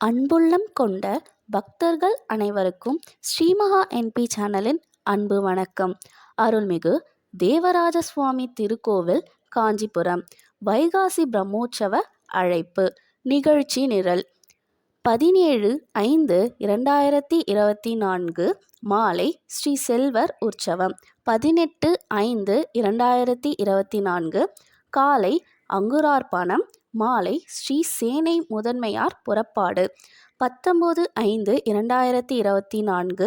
அன்புள்ளம் கொண்ட பக்தர்கள் அனைவருக்கும் ஸ்ரீமகா என்பி சேனலின் அன்பு வணக்கம். அருள்மிகு தேவராஜ சுவாமி திருக்கோவில் காஞ்சிபுரம். வைகாசி பிரம்மோற்சவ அழைப்பு. நிகழ்ச்சி நிரல். பதினேழு ஐந்து இரண்டாயிரத்தி இருபத்தி நான்கு மாலை ஸ்ரீ செல்வர் உற்சவம். பதினெட்டு ஐந்து இரண்டாயிரத்தி இருபத்தி நான்கு காலை அங்குரார்ப்பணம். மாலை ஸ்ரீ சேனை முதன்மையார் புறப்பாடு. பத்தொம்போது ஐந்து இரண்டாயிரத்தி இருபத்தி நான்கு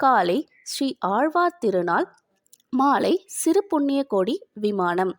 காலை ஸ்ரீ ஆழ்வார் திருநாள் மாலை சிறு புண்ணிய கோடி விமானம்.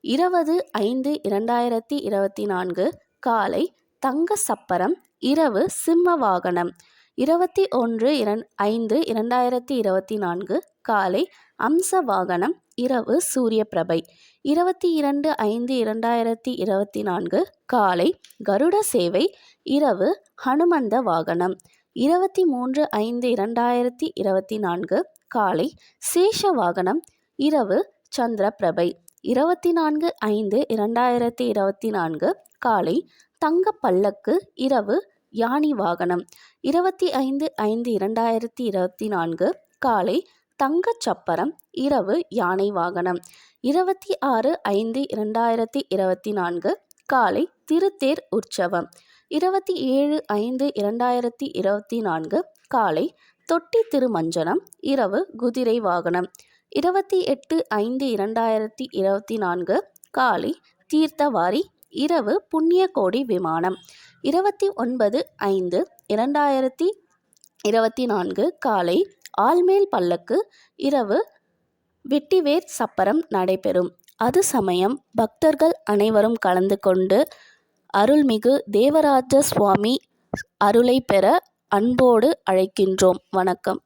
இருபது ஐந்து இரண்டாயிரத்தி இருபத்தி நான்கு காலை தங்க சப்பரம் இரவு சிம்ம வாகனம். இருபத்தி ஒன்று இரண் ஐந்து இரண்டாயிரத்தி இருபத்தி நான்கு காலை அம்ச வாகனம் இரவு சூரிய பிரபை இருபத்தி இரண்டு ஐந்து இரண்டாயிரத்தி இருபத்தி நான்கு காலை கருட சேவை இரவு ஹனுமந்த வாகனம். இருபத்தி மூன்று ஐந்து இரண்டாயிரத்தி இருபத்தி நான்கு காலை சேஷ வாகனம் இரவு சந்திர பிரபை இருபத்தி நான்கு ஐந்து இரண்டாயிரத்தி இருபத்தி நான்கு காலை தங்க பல்லக்கு இரவு யானி வாகனம். இருபத்தி ஐந்து ஐந்து இரண்டாயிரத்தி இருபத்தி நான்கு காலை தங்கச் சப்பரம் இரவு யானை வாகனம். இருபத்தி ஆறு ஐந்து இரண்டாயிரத்தி இருபத்தி நான்கு காலை திருத்தேர் உற்சவம். இருபத்தி ஏழு ஐந்து இரண்டாயிரத்தி இருபத்தி நான்கு காலை தொட்டி திருமஞ்சனம் இரவு குதிரை வாகனம். இருபத்தி எட்டு ஐந்து இரண்டாயிரத்தி இருபத்தி நான்கு காலை தீர்த்தவாரி இரவு புண்ணியகோடி விமானம். இருபத்தி ஒன்பது ஐந்து இரண்டாயிரத்தி இருபத்தி நான்கு காலை ஆல்மேல் பல்லக்கு இரவு வெட்டிவேர் சப்பரம் நடைபெறும். அது சமயம் பக்தர்கள் அனைவரும் கலந்து கொண்டு அருள்மிகு தேவராஜ சுவாமி அருளை பெற அன்போடு அழைக்கின்றோம். வணக்கம்.